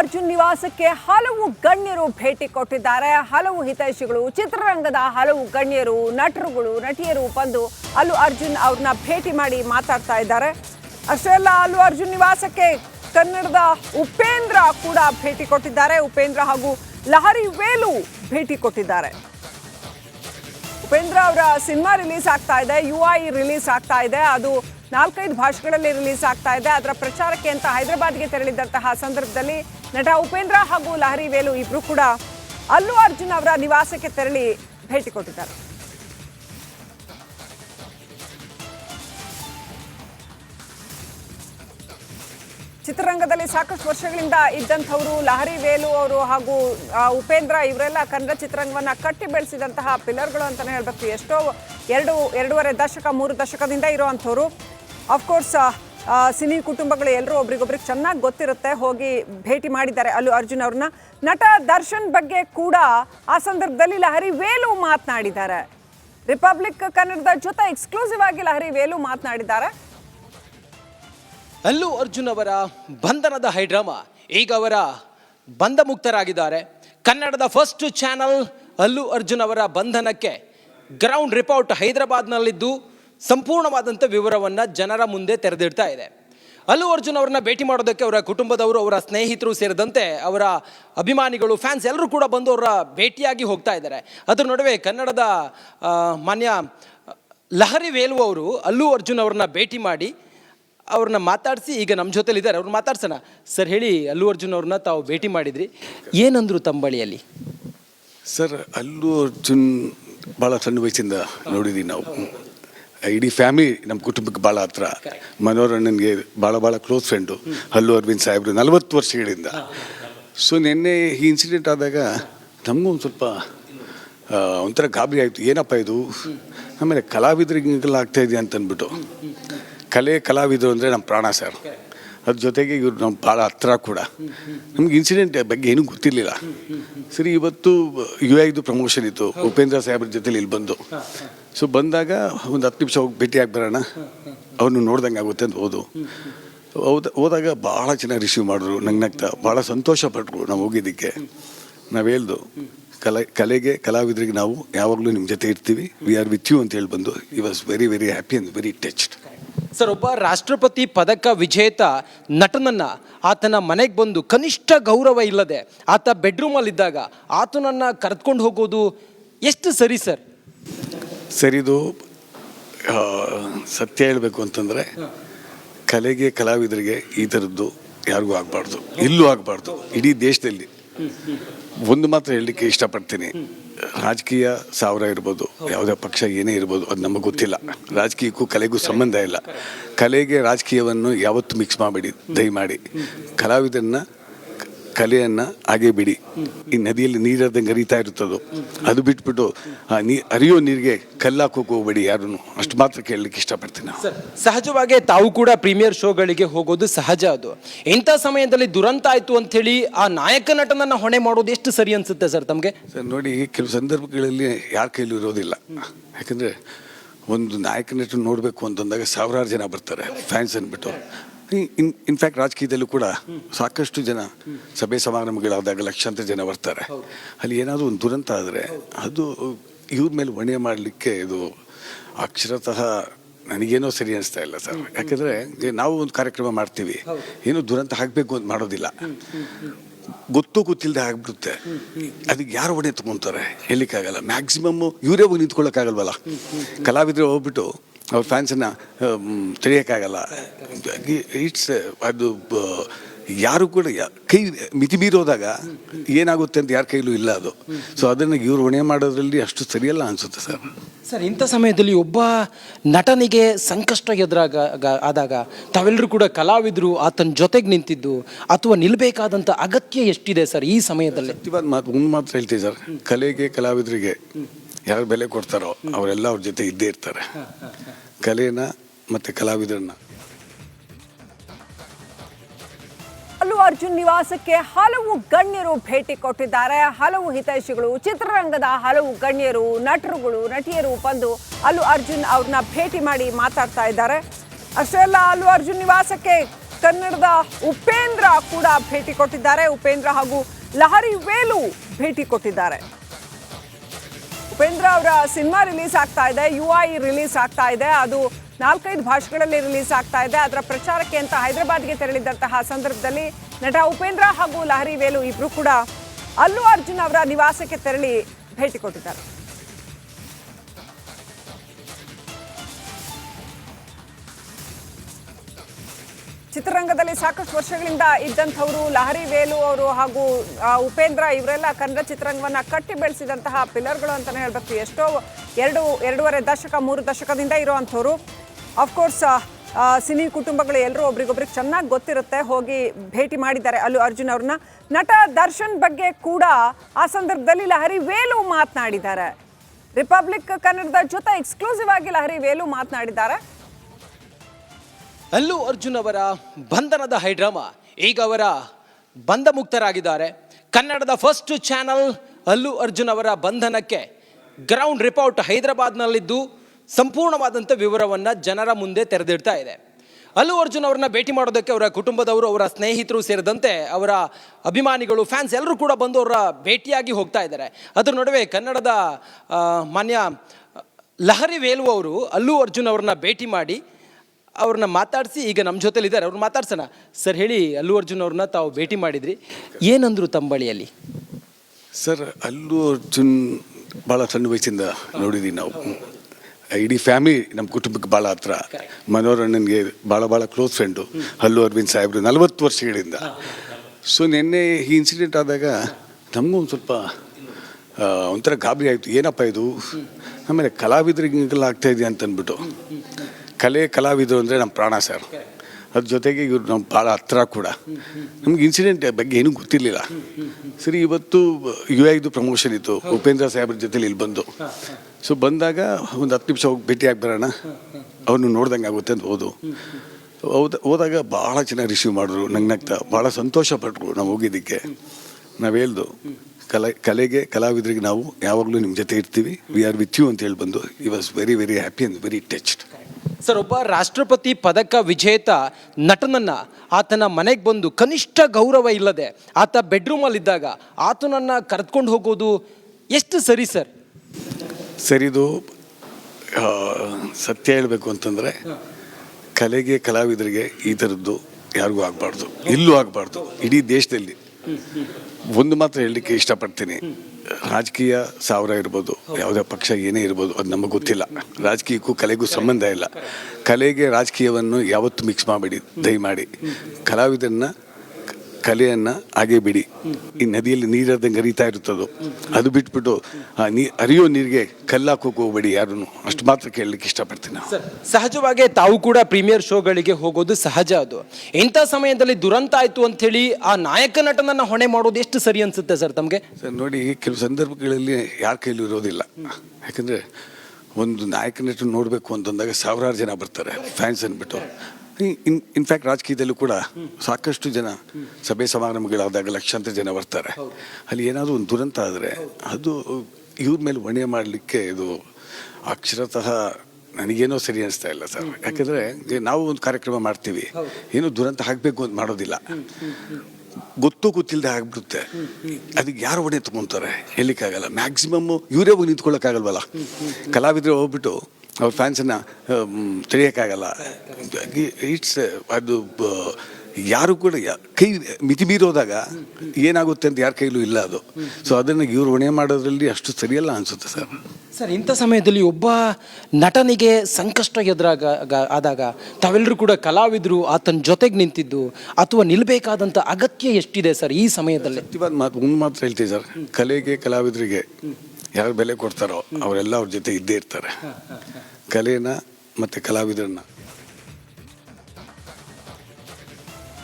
ಅರ್ಜುನ್ ನಿವಾಸಕ್ಕೆ ಹಲವು ಗಣ್ಯರು ಭೇಟಿ ಕೊಟ್ಟಿದ್ದಾರೆ. ಹಲವು ಹಿತೈಷಿಗಳು, ಚಿತ್ರರಂಗದ ಹಲವು ಗಣ್ಯರು, ನಟರುಗಳು, ನಟಿಯರು ಬಂದು ಅಲ್ಲು ಅರ್ಜುನ್ ಅವ್ರನ್ನ ಭೇಟಿ ಮಾಡಿ ಮಾತಾಡ್ತಾ ಇದ್ದಾರೆ. ಅಷ್ಟೇ ಅಲ್ಲ, ಅಲ್ಲು ಅರ್ಜುನ್ ನಿವಾಸಕ್ಕೆ ಕನ್ನಡದ ಉಪೇಂದ್ರ ಕೂಡ ಭೇಟಿ ಕೊಟ್ಟಿದ್ದಾರೆ. ಉಪೇಂದ್ರ ಹಾಗೂ ಲಹರಿ ವೇಲು ಭೇಟಿ ಕೊಟ್ಟಿದ್ದಾರೆ. ಉಪೇಂದ್ರ ಅವರ ಸಿನಿಮಾ ರಿಲೀಸ್ ಆಗ್ತಾ ಇದೆ ಯು ಐ ರಿಲೀಸ್ ಆಗ್ತಾ ಇದೆ. ಅದು ನಾಲ್ಕೈದು ಭಾಷೆಗಳಲ್ಲಿ ರಿಲೀಸ್ ಆಗ್ತಾ ಇದೆ. ಅದರ ಪ್ರಚಾರಕ್ಕೆ ಅಂತ ಹೈದರಾಬಾದ್ಗೆ ತೆರಳಿದಂತಹ ಸಂದರ್ಭದಲ್ಲಿ ನಟ ಉಪೇಂದ್ರ ಹಾಗೂ ಲಹರಿ ವೇಲು ಇಬ್ರು ಕೂಡ ಅಲ್ಲು ಅರ್ಜುನ್ ಅವರ ನಿವಾಸಕ್ಕೆ ತೆರಳಿ ಭೇಟಿ ಕೊಟ್ಟಿದ್ದಾರೆ. ಚಿತ್ರರಂಗದಲ್ಲಿ ಸಾಕಷ್ಟು ವರ್ಷಗಳಿಂದ ಇದ್ದಂಥವರು ಲಹರಿ ವೇಲು ಅವರು ಹಾಗೂ ಉಪೇಂದ್ರ ಇವರೆಲ್ಲ ಕನ್ನಡ ಚಿತ್ರರಂಗವನ್ನು ಕಟ್ಟಿ ಬೆಳೆಸಿದಂತಹ ಪಿಲ್ಲರ್ಗಳು ಅಂತಲೇ ಹೇಳ್ಬೇಕು. ಎಷ್ಟೋ ಎರಡು, ಎರಡೂವರೆ ದಶಕ, ಮೂರು ದಶಕದಿಂದ ಇರುವಂಥವ್ರು. ಅಫ್ಕೋರ್ಸ್ ಸಿನಿ ಕುಟುಂಬಗಳು ಎಲ್ಲರೂ ಒಬ್ರಿಗೊಬ್ರಿಗೆ ಚೆನ್ನಾಗಿ ಗೊತ್ತಿರುತ್ತೆ, ಹೋಗಿ ಭೇಟಿ ಮಾಡಿದ್ದಾರೆ ಅಲ್ಲು ಅರ್ಜುನ್ ಅವ್ರನ್ನ. ನಟ ದರ್ಶನ್ ಬಗ್ಗೆ ಕೂಡ ಆ ಸಂದರ್ಭದಲ್ಲಿ ಲಹರಿ ವೇಲು ಮಾತನಾಡಿದ್ದಾರೆ. ರಿಪಬ್ಲಿಕ್ ಕನ್ನಡದ ಜೊತೆ ಎಕ್ಸ್ಕ್ಲೂಸಿವ್ ಆಗಿ ಲಹರಿ ವೇಲು ಮಾತನಾಡಿದ್ದಾರೆ. ಅಲ್ಲು ಅರ್ಜುನ್ ಅವರ ಬಂಧನದ ಹೈಡ್ರಾಮಾ. ಈಗ ಅವರ ಬಂಧ ಮುಕ್ತರಾಗಿದ್ದಾರೆ ಕನ್ನಡದ ಫಸ್ಟ್ ಚಾನಲ್ ಅಲ್ಲು ಅರ್ಜುನ್ ಅವರ ಬಂಧನಕ್ಕೆ ಗ್ರೌಂಡ್ ರಿಪೋರ್ಟ್ ಹೈದರಾಬಾದ್ನಲ್ಲಿದ್ದು ಸಂಪೂರ್ಣವಾದಂಥ ವಿವರವನ್ನು ಜನರ ಮುಂದೆ ತೆರೆದಿಡ್ತಾ ಇದೆ. ಅಲ್ಲು ಅರ್ಜುನ್ ಅವ್ರನ್ನ ಭೇಟಿ ಮಾಡೋದಕ್ಕೆ ಅವರ ಕುಟುಂಬದವರು, ಅವರ ಸ್ನೇಹಿತರು ಸೇರಿದಂತೆ ಅವರ ಅಭಿಮಾನಿಗಳು ಫ್ಯಾನ್ಸ್ ಎಲ್ಲರೂ ಕೂಡ ಬಂದು ಅವರ ಭೇಟಿಯಾಗಿ ಹೋಗ್ತಾ ಇದ್ದಾರೆ. ಅದರ ನಡುವೆ ಕನ್ನಡದ ಮಾನ್ಯ ಲಹರಿ ವೇಲು ಅವರು ಅಲ್ಲು ಅರ್ಜುನ್ ಅವ್ರನ್ನ ಭೇಟಿ ಮಾಡಿ ಅವ್ರನ್ನ ಮಾತಾಡಿಸಿ ಈಗ ನಮ್ಮ ಜೊತೆಲಿದ್ದಾರೆ. ಅವ್ರನ್ನ ಮಾತಾಡ್ಸೋಣ. ಸರ್, ಹೇಳಿ ಅಲ್ಲು ಅರ್ಜುನ್ ಅವ್ರನ್ನ ತಾವು ಭೇಟಿ ಮಾಡಿದ್ರಿ. ಏನಂದ್ರು ತಂಬಳಿಯಲ್ಲಿ? ಸರ್, ಅಲ್ಲು ಅರ್ಜುನ್ ಭಾಳ ಸಣ್ಣ ವಯಸ್ಸಿಂದ ನೋಡಿದ್ದೀವಿ ನಾವು. ಇಡೀ ಫ್ಯಾಮಿಲಿ ನಮ್ಮ ಕುಟುಂಬಕ್ಕೆ ಭಾಳ ಹತ್ರ. ಮನೋರಂಜನ್ಗೆ ಭಾಳ ಭಾಳ ಕ್ಲೋಸ್ ಫ್ರೆಂಡು ಹಲ್ಲು ಅರವಿಂದ್ ಸಾಹೇಬ್ರು ನಲವತ್ತು ವರ್ಷಗಳಿಂದ. ಸೊ ನಿನ್ನೆ ಈ ಇನ್ಸಿಡೆಂಟ್ ಆದಾಗ ನಮಗೂ ಒಂದು ಸ್ವಲ್ಪ ಒಂಥರ ಗಾಬರಿ ಆಯಿತು. ಏನಪ್ಪ ಇದು? ಆಮೇಲೆ ಕಲಾವಿದರಿಗೆಲ್ಲ ಆಗ್ತಾಯಿದೆಯಾ ಆಗ್ತಾ ಇದೆಯಾ ಅಂತ ಅಂದ್ಬಿಟ್ಟು ಕಲೆ ಕಲಾವಿದರು ಅಂದರೆ ನಮ್ಮ ಪ್ರಾಣ ಸರ್. ಅದ್ರ ಜೊತೆಗೆ ಇವರು ನಮ್ಮ ಭಾಳ ಹತ್ರ ಕೂಡ. ನಮ್ಗೆ ಇನ್ಸಿಡೆಂಟ್ ಬಗ್ಗೆ ಏನೂ ಗೊತ್ತಿರಲಿಲ್ಲ. ಸರಿ, ಇವತ್ತು ಯು ಐದು ಪ್ರಮೋಷನ್ ಇತ್ತು. ಉಪೇಂದ್ರ ಸಾಹೇಬ್ರ ಜೊತೆಲಿ ಇಲ್ಲಿ ಬಂದು. ಸೊ ಬಂದಾಗ ಒಂದು ಹತ್ತು ನಿಮಿಷ ಹೋಗಿ ಭೇಟಿಯಾಗಿ ಬರೋಣ. ಅವನು ನೋಡ್ದಂಗೆ ಆಗುತ್ತೆ ಅಂತ ಹೋದು. ಹೋದ, ಹೋದಾಗ ಭಾಳ ಚೆನ್ನಾಗಿ ರಿಸೀವ್ ಮಾಡಿದ್ರು, ನಂಗೆ ನಗ್ತಾ. ಭಾಳ ಸಂತೋಷ ಪಟ್ಟರು ನಾವು ಹೋಗಿದ್ದಕ್ಕೆ. ನಾವು ಹೇಳ್ದು, ಕಲೆ, ಕಲೆಗೆ, ಕಲಾವಿದರಿಗೆ ನಾವು ಯಾವಾಗಲೂ ನಿಮ್ಮ ಜೊತೆ ಇರ್ತೀವಿ. ವಿ ಆರ್ ವಿತ್ ಯು ಅಂತ ಹೇಳಿ ಬಂದು ಈ was very very happy and very touched sir ಒಬ್ಬ ರಾಷ್ಟ್ರಪತಿ ಪದಕ ವಿಜೇತ ನಟನನ್ನ ಆತನ ಮನೆಗೆ ಬಂದು ಕನಿಷ್ಠ ಗೌರವ ಇಲ್ಲದೆ ಆತ ಬೆಡ್ರೂಮಲ್ಲಿದ್ದಾಗ ಆತನನ್ನ ಕರೆದುಕೊಂಡು ಹೋಗೋದು ಎಷ್ಟು ಸರಿ ಸರ್? ಸರಿದು ಸತ್ಯ ಹೇಳಬೇಕು ಅಂತಂದರೆ ಕಲೆಗೆ ಕಲಾವಿದರಿಗೆ ಈ ಥರದ್ದು ಯಾರಿಗೂ ಆಗಬಾರ್ದು. ಇಲ್ಲೂ ಆಗಬಾರ್ದು. ಇಡೀ ದೇಶದಲ್ಲಿ. ಒಂದು ಮಾತ್ರ ಹೇಳಲಿಕ್ಕೆ ಇಷ್ಟಪಡ್ತೀನಿ. ರಾಜಕೀಯ ಸಾವಿರ ಇರ್ಬೋದು, ಯಾವುದೇ ಪಕ್ಷ ಏನೇ ಇರ್ಬೋದು, ಅದು ನಮಗೆ ಗೊತ್ತಿಲ್ಲ. ರಾಜಕೀಯಕ್ಕೂ ಕಲೆಗೂ ಸಂಬಂಧ ಇಲ್ಲ. ಕಲೆಗೆ ರಾಜಕೀಯವನ್ನು ಯಾವತ್ತೂ ಮಿಕ್ಸ್ ಮಾಡಬೇಡಿ, ದಯಮಾಡಿ. ಕಲಾವಿದನ್ನ ಕಲೆಯನ್ನು ಹಾಗೆ ಬಿಡಿ. ಈ ನದಿಯಲ್ಲಿ ನೀರದಂಗೆ ಹರಿತಾ ಇರುತ್ತದು. ಅದು ಬಿಟ್ಬಿಟ್ಟು ಆ ನೀ ಹರಿಯೋ ನೀರಿಗೆ ಕಲ್ಲಾಕೋಕೆ ಹೋಗ್ಬೇಡಿ ಯಾರೂ ಅಷ್ಟು ಮಾತ್ರ ಕೇಳಲಿಕ್ಕೆ ಇಷ್ಟಪಡ್ತೀನಿ ನಾವು ಸಹಜವಾಗಿ ತಾವು ಕೂಡ ಪ್ರೀಮಿಯರ್ ಶೋಗಳಿಗೆ ಹೋಗೋದು ಸಹಜ ಅದು. ಇಂಥ ಸಮಯದಲ್ಲಿ ದುರಂತ ಆಯಿತು ಅಂಥೇಳಿ ಹೇಳಿ ಆ ನಾಯಕ ನಟನನ್ನು ಹೊಣೆ ಮಾಡೋದು ಎಷ್ಟು ಸರಿ ಅನ್ಸುತ್ತೆ ಸರ್ ತಮಗೆ? ಸರ್ ನೋಡಿ ಕೆಲವು ಸಂದರ್ಭಗಳಲ್ಲಿ ಯಾರ ಕೈಲೂ ಇರೋದಿಲ್ಲ. ಯಾಕಂದರೆ ಒಂದು ನಾಯಕ ನಟನ ನೋಡಬೇಕು ಅಂತಂದಾಗ ಸಾವಿರಾರು ಜನ ಬರ್ತಾರೆ ಫ್ಯಾನ್ಸ್ ಅಂದ್ಬಿಟ್ಟು ಇನ್ ಇನ್ಫ್ಯಾಕ್ಟ್ ರಾಜಕೀಯದಲ್ಲೂ ಕೂಡ ಸಾಕಷ್ಟು ಜನ ಸಭೆ ಸಮಾರಂಭಗಳಾದಾಗ ಲಕ್ಷಾಂತರ ಜನ ಬರ್ತಾರೆ. ಅಲ್ಲಿ ಏನಾದರೂ ಒಂದು ದುರಂತ ಆದರೆ ಅದು ಇವ್ರ ಮೇಲೆ ಹೊಣೆ ಮಾಡಲಿಕ್ಕೆ ಇದು ಅಕ್ಷರತಃ ನನಗೇನೋ ಸರಿ ಅನಿಸ್ತಾ ಇಲ್ಲ ಸರ್. ಯಾಕಂದರೆ ನಾವು ಒಂದು ಕಾರ್ಯಕ್ರಮ ಮಾಡ್ತೀವಿ. ಏನೋ ದುರಂತ ಆಗಬೇಕು ಅಂತ ಮಾಡೋದಿಲ್ಲ. ಗೊತ್ತು ಗೊತ್ತಿಲ್ಲದೆ ಆಗ್ಬಿಡುತ್ತೆ. ಅದಕ್ಕೆ ಯಾರು ಹೊಣೆ ತಗೊಂತಾರೆ? ಹೇಳಲಿಕ್ಕಾಗಲ್ಲ. ಮ್ಯಾಕ್ಸಿಮಮ್ ಇವರೇ ಹೋಗಿ ನಿಂತ್ಕೊಳ್ಳೋಕ್ಕಾಗಲ್ವಲ್ಲ? ಕಲಾವಿದರು ಹೋಗ್ಬಿಟ್ಟು ಅವ್ರ ಫ್ಯಾನ್ಸನ್ನು ತಿಳಿಯೋಕ್ಕಾಗಲ್ಲ. ಇಟ್ಸ್ ಅದು ಯಾರು ಕೂಡ ಕೈ ಮಿತಿ ಮೀರೋದಾಗ ಏನಾಗುತ್ತೆ ಅಂತ ಯಾರ ಕೈಲೂ ಇಲ್ಲ ಅದು. ಸೊ ಅದನ್ನು ಇವರು ಹೊಣೆ ಮಾಡೋದ್ರಲ್ಲಿ ಅಷ್ಟು ಸರಿಯಲ್ಲ ಅನಿಸುತ್ತೆ ಸರ್. ಸರ್ ಇಂಥ ಸಮಯದಲ್ಲಿ ಒಬ್ಬ ನಟನಿಗೆ ಸಂಕಷ್ಟ ಎದುರಾಗ ಆದಾಗ ತಾವೆಲ್ಲರೂ ಕೂಡ ಕಲಾವಿದರು ಆತನ ಜೊತೆಗೆ ನಿಂತಿದ್ದು ಅಥವಾ ನಿಲ್ಲಬೇಕಾದಂಥ ಅಗತ್ಯ ಎಷ್ಟಿದೆ ಸರ್ ಈ ಸಮಯದಲ್ಲಿ? ಸತ್ಯವಾದ ಮಾತು ಒಂದು ಮಾತ್ರ ಹೇಳ್ತೀವಿ ಸರ್. ಕಲೆಗೆ ಕಲಾವಿದರಿಗೆ ಯಾರು ಬೆಲೆ ಕೊಡ್ತಾರೋ ಅವರೆಲ್ಲ ಅವ್ರ ಜೊತೆ ಇದ್ದೇ ಇರ್ತಾರೆ. ಕಲೆನ ಮತ್ತು ಕಲಾವಿದರನ್ನ. ಅಲ್ಲು ಅರ್ಜುನ್ ನಿವಾಸಕ್ಕೆ ಹಲವು ಗಣ್ಯರು ಭೇಟಿ ಕೊಟ್ಟಿದ್ದಾರೆ. ಹಲವು ಹಿತೈಷಿಗಳು, ಚಿತ್ರರಂಗದ ಹಲವು ಗಣ್ಯರು, ನಟರುಗಳು, ನಟಿಯರು ಬಂದು ಅಲ್ಲು ಅರ್ಜುನ್ ಅವ್ರನ್ನ ಭೇಟಿ ಮಾಡಿ ಮಾತಾಡ್ತಾ ಇದ್ದಾರೆ. ಅಷ್ಟೇ ಅಲ್ಲ, ಅಲ್ಲು ಅರ್ಜುನ್ ನಿವಾಸಕ್ಕೆ ಕನ್ನಡದ ಉಪೇಂದ್ರ ಕೂಡ ಭೇಟಿ ಕೊಟ್ಟಿದ್ದಾರೆ. ಉಪೇಂದ್ರ ಹಾಗೂ ಲಹರಿ ವೇಲು ಭೇಟಿ ಕೊಟ್ಟಿದ್ದಾರೆ. ಉಪೇಂದ್ರ ಅವರ ಸಿನಿಮಾ ರಿಲೀಸ್ ಆಗ್ತಾ ಇದೆ ಯು ಐ ರಿಲೀಸ್ ಆಗ್ತಾ ಇದೆ, ಅದು ನಾಲ್ಕೈದು ಭಾಷೆಗಳಲ್ಲಿ ರಿಲೀಸ್ ಆಗ್ತಾ ಇದೆ, ಅದರ ಪ್ರಚಾರಕ್ಕೆ ಅಂತ ಹೈದರಾಬಾದ್ಗೆ ತೆರಳಿದಂತಹ ಸಂದರ್ಭದಲ್ಲಿ ನಟ ಉಪೇಂದ್ರ ಹಾಗೂ ಲಹರಿ ವೇಲು ಇಬ್ರು ಕೂಡ ಅಲ್ಲು ಅರ್ಜುನ್ ಅವರ ನಿವಾಸಕ್ಕೆ ತೆರಳಿ ಭೇಟಿ ಕೊಟ್ಟಿದ್ದಾರೆ. ಚಿತ್ರರಂಗದಲ್ಲಿ ಸಾಕಷ್ಟು ವರ್ಷಗಳಿಂದ ಇದ್ದಂಥವರು ಲಹರಿ ವೇಲು ಅವರು ಹಾಗೂ ಉಪೇಂದ್ರ ಇವರೆಲ್ಲ ಕನ್ನಡ ಚಿತ್ರರಂಗವನ್ನ ಕಟ್ಟಿ ಬೆಳೆಸಿದಂತಹ ಪಿಲ್ಲರ್ಗಳು ಅಂತಾನೆ ಹೇಳ್ಬೇಕು. ಎಷ್ಟೋ ಎರಡು, ಎರಡೂವರೆ ದಶಕ, ಮೂರು ದಶಕದಿಂದ ಇರುವಂಥವ್ರು. ಅಫ್ಕೋರ್ಸ್ ಸಿನಿ ಕುಟುಂಬಗಳು ಎಲ್ಲರೂ ಒಬ್ರಿಗೊಬ್ರಿಗೆ ಚೆನ್ನಾಗಿ ಗೊತ್ತಿರುತ್ತೆ. ಹೋಗಿ ಭೇಟಿ ಮಾಡಿದ್ದಾರೆ ಅಲ್ಲು ಅರ್ಜುನ್ ಅವ್ರನ್ನ. ನಟ ದರ್ಶನ್ ಬಗ್ಗೆ ಕೂಡ ಆ ಸಂದರ್ಭದಲ್ಲಿ ಲಹರಿ ವೇಲು ಮಾತನಾಡಿದ್ದಾರೆ. ರಿಪಬ್ಲಿಕ್ ಕನ್ನಡದ ಜೊತೆ ಎಕ್ಸ್ಕ್ಲೂಸಿವ್ ಆಗಿ ಲಹರಿ ವೇಲು ಮಾತನಾಡಿದ್ದಾರೆ. ಅಲ್ಲು ಅರ್ಜುನ್ ಅವರ ಬಂಧನದ ಹೈಡ್ರಾಮಾ. ಈಗ ಅವರ ಬಂಧ ಮುಕ್ತರಾಗಿದ್ದಾರೆ ಕನ್ನಡದ ಫಸ್ಟ್ ಚಾನಲ್ ಅಲ್ಲು ಅರ್ಜುನ್ ಅವರ ಬಂಧನಕ್ಕೆ ಗ್ರೌಂಡ್ ರಿಪೋರ್ಟ್ ಹೈದರಾಬಾದ್ನಲ್ಲಿದ್ದು ಸಂಪೂರ್ಣವಾದಂಥ ವಿವರವನ್ನು ಜನರ ಮುಂದೆ ತೆರೆದಿಡ್ತಾ ಇದೆ. ಅಲ್ಲು ಅರ್ಜುನ್ ಅವರನ್ನ ಭೇಟಿ ಮಾಡೋದಕ್ಕೆ ಅವರ ಕುಟುಂಬದವರು, ಅವರ ಸ್ನೇಹಿತರು ಸೇರಿದಂತೆ ಅವರ ಅಭಿಮಾನಿಗಳು ಫ್ಯಾನ್ಸ್ ಎಲ್ಲರೂ ಕೂಡ ಬಂದು ಅವರ ಭೇಟಿಯಾಗಿ ಹೋಗ್ತಾ ಇದ್ದಾರೆ. ಅದ್ರ ನಡುವೆ ಕನ್ನಡದ ಮಾನ್ಯ ಲಹರಿ ವೇಲು ಅವರು ಅಲ್ಲು ಅರ್ಜುನ್ ಅವರನ್ನ ಭೇಟಿ ಮಾಡಿ ಅವ್ರನ್ನ ಮಾತಾಡಿಸಿ ಈಗ ನಮ್ಮ ಜೊತೆಲಿದ್ದಾರೆ, ಅವ್ರನ್ನ ಮಾತಾಡ್ಸೋಣ. ಸರ್ ಹೇಳಿ, ಅಲ್ಲು ಅರ್ಜುನ್ ಅವ್ರನ್ನ ತಾವು ಭೇಟಿ ಮಾಡಿದ್ರಿ. ಏನಂದ್ರು ತಂಬಳಿಯಲ್ಲಿ? ಸರ್, ಅಲ್ಲು ಅರ್ಜುನ್ ಭಾಳ ಸಣ್ಣ ವಯಸ್ಸಿಂದ ನೋಡಿದ್ದೀವಿ ನಾವು. ಇಡೀ ಫ್ಯಾಮಿಲಿ ನಮ್ಮ ಕುಟುಂಬಕ್ಕೆ ಭಾಳ ಹತ್ರ. ಮನೋರಣ್ಣನಿಗೆ ಭಾಳ ಭಾಳ ಕ್ಲೋಸ್ ಫ್ರೆಂಡು, ಅಲ್ಲು ಅರವಿಂದ್ ಸಾಹೇಬರು ನಲವತ್ತು ವರ್ಷಗಳಿಂದ. ಸೊ ನಿನ್ನೆ ಈ ಇನ್ಸಿಡೆಂಟ್ ಆದಾಗ ನಮಗೂ ಒಂದು ಸ್ವಲ್ಪ ಒಂಥರ ಗಾಬರಿ ಆಯಿತು. ಏನಪ್ಪ ಇದು? ಆಮೇಲೆ ಕಲಾವಿದರಿಗೆಲ್ಲ ಆಗ್ತಾಯಿದೆಯಾ ಆಗ್ತಾ ಇದೆಯಾ ಅಂತ ಅಂದ್ಬಿಟ್ಟು ಕಲೆ ಕಲಾವಿದರು ಅಂದರೆ ನಮ್ಮ ಪ್ರಾಣ ಸರ್. ಅದ್ರ ಜೊತೆಗೆ ಇವ್ರು ನಮ್ಮ ಭಾಳ ಹತ್ರ ಕೂಡ. ನಮ್ಗೆ ಇನ್ಸಿಡೆಂಟ್ ಬಗ್ಗೆ ಏನೂ ಗೊತ್ತಿರಲಿಲ್ಲ. ಸರಿ, ಇವತ್ತು ಯು ಐದು ಪ್ರಮೋಷನ್ ಇತ್ತು. ಉಪೇಂದ್ರ ಸಾಹೇಬ್ರ ಜೊತೆಲಿ ಇಲ್ಲಿ ಬಂದು. ಸೊ ಬಂದಾಗ ಒಂದು ಹತ್ತು ನಿಮಿಷ ಹೋಗಿ ಭೇಟಿಯಾಗಿ ಬರೋಣ. ಅವನು ನೋಡ್ದಂಗೆ ಆಗುತ್ತೆ ಅಂತ ಹೋದು. ಹೋದ, ಹೋದಾಗ ಭಾಳ ಚೆನ್ನಾಗಿ ರಿಸೀವ್ ಮಾಡಿದ್ರು ನಂಗೆ ನಗ್ತಾ ಭಾಳ ಸಂತೋಷ ಪಟ್ಟರು ನಾವು ಹೋಗಿದ್ದಕ್ಕೆ. ನಾವು ಹೇಳ್ದು, ಕಲೆ, ಕಲೆಗೆ, ಕಲಾವಿದರಿಗೆ ನಾವು ಯಾವಾಗಲೂ ನಿಮ್ಮ ಜೊತೆ ಇರ್ತೀವಿ. ವಿ ಆರ್ ವಿತ್ ಯು ಅಂತ ಹೇಳಿ ಬಂದು ಈ was very very happy and very touched sir ಒಬ್ಬ ರಾಷ್ಟ್ರಪತಿ ಪದಕ ವಿಜೇತ ನಟನನ್ನ ಆತನ ಮನೆಗೆ ಬಂದು ಕನಿಷ್ಠ ಗೌರವ ಇಲ್ಲದೆ ಆತ ಬೆಡ್ರೂಮಲ್ಲಿದ್ದಾಗ ಆತನನ್ನ ಕರೆದುಕೊಂಡು ಹೋಗೋದು ಎಷ್ಟು ಸರಿ ಸರ್? ಸರಿದು ಸತ್ಯ ಹೇಳಬೇಕು ಅಂತಂದರೆ ಕಲೆಗೆ ಕಲಾವಿದರಿಗೆ ಈ ಥರದ್ದು ಯಾರಿಗೂ ಆಗಬಾರ್ದು. ಇಲ್ಲೂ ಆಗಬಾರ್ದು. ಇಡೀ ದೇಶದಲ್ಲಿ. ಒಂದು ಮಾತ್ರ ಹೇಳಲಿಕ್ಕೆ ಇಷ್ಟಪಡ್ತೀನಿ. ರಾಜಕೀಯ ಸಾವಿರ ಇರ್ಬೋದು, ಯಾವುದೇ ಪಕ್ಷ ಏನೇ ಇರ್ಬೋದು, ಅದು ನಮಗೆ ಗೊತ್ತಿಲ್ಲ. ರಾಜಕೀಯಕ್ಕೂ ಕಲೆಗೂ ಸಂಬಂಧ ಇಲ್ಲ. ಕಲೆಗೆ ರಾಜಕೀಯವನ್ನು ಯಾವತ್ತೂ ಮಿಕ್ಸ್ ಮಾಡಬೇಡಿ ದಯಮಾಡಿ. ಕಲಾವಿದನ್ನ ಕಲೆಯನ್ನು ಹಾಗೆ ಬಿಡಿ. ಈ ನದಿಯಲ್ಲಿ ನೀರದಂಗೆ ಹರಿತಾ ಇರುತ್ತದು. ಅದು ಬಿಟ್ಬಿಟ್ಟು ಆ ನೀ ಹರಿಯೋ ನೀರಿಗೆ ಕಲ್ಲಾಕೋಕೆ ಹೋಗ್ಬೇಡಿ ಯಾರೂ ಅಷ್ಟು ಮಾತ್ರ ಕೇಳಲಿಕ್ಕೆ ಇಷ್ಟಪಡ್ತೀನಿ ಸಹಜವಾಗಿ ತಾವು ಕೂಡ ಪ್ರೀಮಿಯರ್ ಶೋಗಳಿಗೆ ಹೋಗೋದು ಸಹಜ ಅದು. ಇಂಥ ಸಮಯದಲ್ಲಿ ದುರಂತ ಆಯ್ತು ಅಂತ ಹೇಳಿ ಆ ನಾಯಕ ನಟನನ್ನ ಹೊಣೆ ಮಾಡೋದು ಎಷ್ಟು ಸರಿ ಅನ್ಸುತ್ತೆ ಸರ್ ತಮಗೆ? ಸರ್ ನೋಡಿ ಕೆಲವು ಸಂದರ್ಭಗಳಲ್ಲಿ ಯಾರ ಕೈಲೂ ಇರೋದಿಲ್ಲ. ಯಾಕಂದರೆ ಒಂದು ನಾಯಕ ನಟನ ನೋಡಬೇಕು ಅಂತಂದಾಗ ಸಾವಿರಾರು ಜನ ಬರ್ತಾರೆ ಫ್ಯಾನ್ಸ್ ಅಂದ್ಬಿಟ್ಟು ಇನ್ ಇನ್ಫ್ಯಾಕ್ಟ್ ರಾಜಕೀಯದಲ್ಲೂ ಕೂಡ ಸಾಕಷ್ಟು ಜನ ಸಭೆ ಸಮಾರಂಭಗಳಾದಾಗ ಲಕ್ಷಾಂತರ ಜನ ಬರ್ತಾರೆ. ಅಲ್ಲಿ ಏನಾದರೂ ಒಂದು ದುರಂತ ಆದರೆ ಅದು ಇವ್ರ ಮೇಲೆ ಹೊಣೆ ಮಾಡಲಿಕ್ಕೆ ಇದು ಅಕ್ಷರತಃ ನನಗೇನೋ ಸರಿ ಅನಿಸ್ತಾ ಇಲ್ಲ ಸರ್. ಯಾಕಂದರೆ ನಾವು ಒಂದು ಕಾರ್ಯಕ್ರಮ ಮಾಡ್ತೀವಿ. ಏನೋ ದುರಂತ ಆಗಬೇಕು ಅಂತ ಮಾಡೋದಿಲ್ಲ. ಗೊತ್ತು ಗೊತ್ತಿಲ್ಲದೆ ಆಗ್ಬಿಡುತ್ತೆ. ಅದಕ್ಕೆ ಯಾರು ಹೊಣೆ ತಗೊಂತಾರೆ ಹೇಳಲಿಕ್ಕಾಗಲ್ಲ. ಮ್ಯಾಕ್ಸಿಮಮ್ ಇವರೇ ಹೋಗಿ ನಿಂತ್ಕೊಳ್ಳೋಕ್ಕಾಗಲ್ವಲ್ಲ? ಕಲಾವಿದರು ಹೋಗ್ಬಿಟ್ಟು ಅವ್ರ ಫ್ಯಾನ್ಸನ್ನು ತಿಳಿಯೋಕ್ಕಾಗಲ್ಲ. ಇಟ್ಸ್ ಅದು ಯಾರು ಕೂಡ ಕೈ ಮಿತಿ ಮೀರೋದಾಗ ಏನಾಗುತ್ತೆ ಅಂತ ಯಾರ ಕೈಲೂ ಇಲ್ಲ ಅದು. ಸೊ ಅದನ್ನು ಇವ್ರು ಹೊಣೆ ಮಾಡೋದ್ರಲ್ಲಿ ಅಷ್ಟು ಸರಿಯಲ್ಲ ಅನಿಸುತ್ತೆ ಸರ್. ಸರ್ ಇಂಥ ಸಮಯದಲ್ಲಿ ಒಬ್ಬ ನಟನಿಗೆ ಸಂಕಷ್ಟ ಎದುರಾಗ ಆದಾಗ ತಾವೆಲ್ಲರೂ ಕೂಡ ಕಲಾವಿದರು ಆತನ ಜೊತೆಗೆ ನಿಂತಿದ್ದು ಅಥವಾ ನಿಲ್ಲಬೇಕಾದಂಥ ಅಗತ್ಯ ಎಷ್ಟಿದೆ ಸರ್ ಈ ಸಮಯದಲ್ಲಿ? ಸತ್ಯವಾದ ಮಾತು ಒಂದು ಮಾತ್ರ ಹೇಳ್ತೀವಿ ಸರ್. ಕಲೆಗೆ ಕಲಾವಿದರಿಗೆ ಯಾರು ಬೆಲೆ ಕೊಡ್ತಾರೋ ಅವರೆಲ್ಲ ಅವ್ರ ಜೊತೆ ಇದ್ದೇ ಇರ್ತಾರೆ. ಕಲೆನ ಮತ್ತು ಕಲಾವಿದರನ್ನ